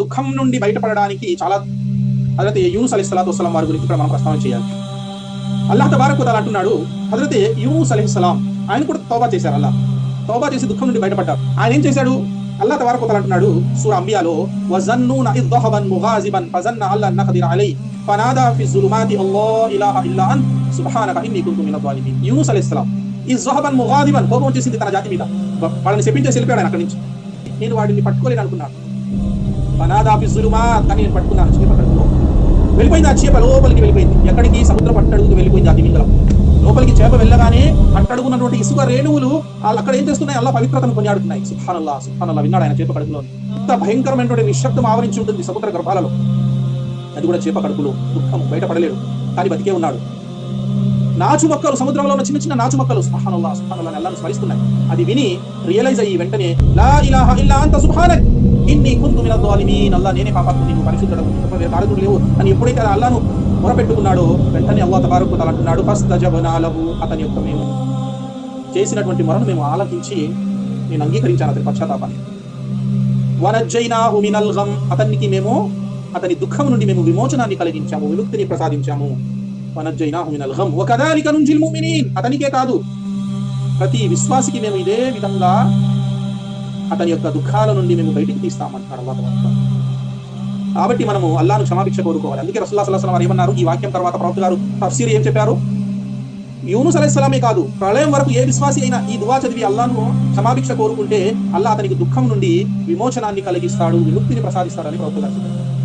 దుఃఖం నుండి బయటపడడానికి చాలా హజరత్ యూనుస్ అలీ సలాత్ వసలాం వారి గురించి ఇక్కడ మనం ప్రస్తావన చేయాలి. అల్లాహ్ తబారక్ తఆలా అంటున్నాడు హజరత్ యూనుస్ అలీ సలాం ఆయన కూడా తోబా చేశారు అల్లాహ్. తౌబా చేసి దుఃఖం నుండి బయటపడ్డారు. ఆయన ఏం చేశాడు? అల్లాహ్ తబారక్ తఆలా అంటున్నాడు సూర అంబియాలో వజన్నూన ఇద్ ముగాజిబన్ ఫజన్న అల్లా నఖదిర్ అలై ఫనాదా ఫి జులుమాతి అల్లా ఇలాహ ఇల్లా అన్ సుబ్హానక ఇన్ని కుంతు మిన జాలిమీన్ యూనుస్ అలీ సలాం ఈ జహబన్ ముగాదిబన్ కోపం వచ్చేసింది తన జాతి మీద. వాళ్ళని చెప్పించేసి వెళ్ళిపోయాడు అక్కడి నుంచి. నేను వాడిని పట్టుకోలేను అనుకున్నాను. ఫనాదా ఫి జులుమాత్ అని నేను పట్టుకున్నాను చీప కడుపులో. వెళ్ళిపోయింది ఆ చేప లోపలికి వెళ్ళిపోయింది. ఎక్కడికి? సముద్రం అట్టడుగుకు వెళ్ళిపోయింది ఆ తిమింగలం లోపలికి చేప వెళ్ళగానే పట్టడుగున్నటువంటి ఇసుక రేణువులు వాళ్ళు అక్కడ ఏం చేస్తున్నాయి? అలా పవిత్రతను కొనియాడుతున్నాయి. సుఖానల్లా సుఖానల్లా విన్నాడు ఆయన చేప కడుపులో? ఇంత భయంకరమైనటువంటి నిశ్శబ్దం ఆవరించి ఉంటుంది సముద్ర గర్భాలలో. అది కూడా చేప కడుపులో దుఃఖం బయటపడలేడు. కానీ బతికే ఉన్నాడు. నాచు మొక్కలు సముద్రంలో ఉన్న చిన్న చిన్న నాచు మొక్కలు సుహానల్లా సుహానల్లా అల్లాను స్మరిస్తున్నాయి. అది విని రియలైజ్ అయ్యి వెంటనే లా ఇలాహ ఇల్లా అంత సుహానక్ ఇన్ని కుంతు మిన దాలిమీన్ అల్లా నేనే పాపాత్మ నీకు పరిశుద్ధుడు తప్ప వేరే లేవు. అని ఎప్పుడైతే అల్లాను మొరపెట్టుకున్నాడో వెంటనే అల్లా తబారకు తల అంటున్నాడు ఫస్తజబనా లహు అతని యొక్క మేము చేసినటువంటి మొరను మేము ఆలకించి నేను అంగీకరించాను అతని పశ్చాత్తాపాన్ని. వనజ్జైనాహు మినల్ గమ్ అతనికి మేము అతని దుఃఖం నుండి మేము విమోచనాన్ని కలిగించాము విముక్తిని ప్రసాదించాము. వనజ్జైనాహు మినల్ గమ్ వకదాలిక నుంజిల్ ముమినీన్ అతనికే కాదు. ప్రతి విశ్వాసికి మేము ఇదే విధంగా అతని యొక్క దుఃఖాల నుండి మేము బయటికి తీస్తామంటారు కాబట్టి మనము అల్లాను క్షమాభిక్ష కోరుకోవాలి. అందుకే రసూల్లా సల్లాహం వారు ఏమన్నారు ఈ వాక్యం తర్వాత ప్రవక్త గారు తఫ్సీర్ ఏం చెప్పారు? యూనుస్ అలైస్లామే కాదు ప్రళయం వరకు ఏ విశ్వాసి అయినా ఈ దువా చదివి అల్లాను క్షమాభిక్ష కోరుకుంటే అల్లా అతనికి దుఃఖం నుండి విమోచనాన్ని కలిగిస్తాడు విముక్తిని ప్రసాదిస్తాడని ప్రవక్త గారు చెప్పారు.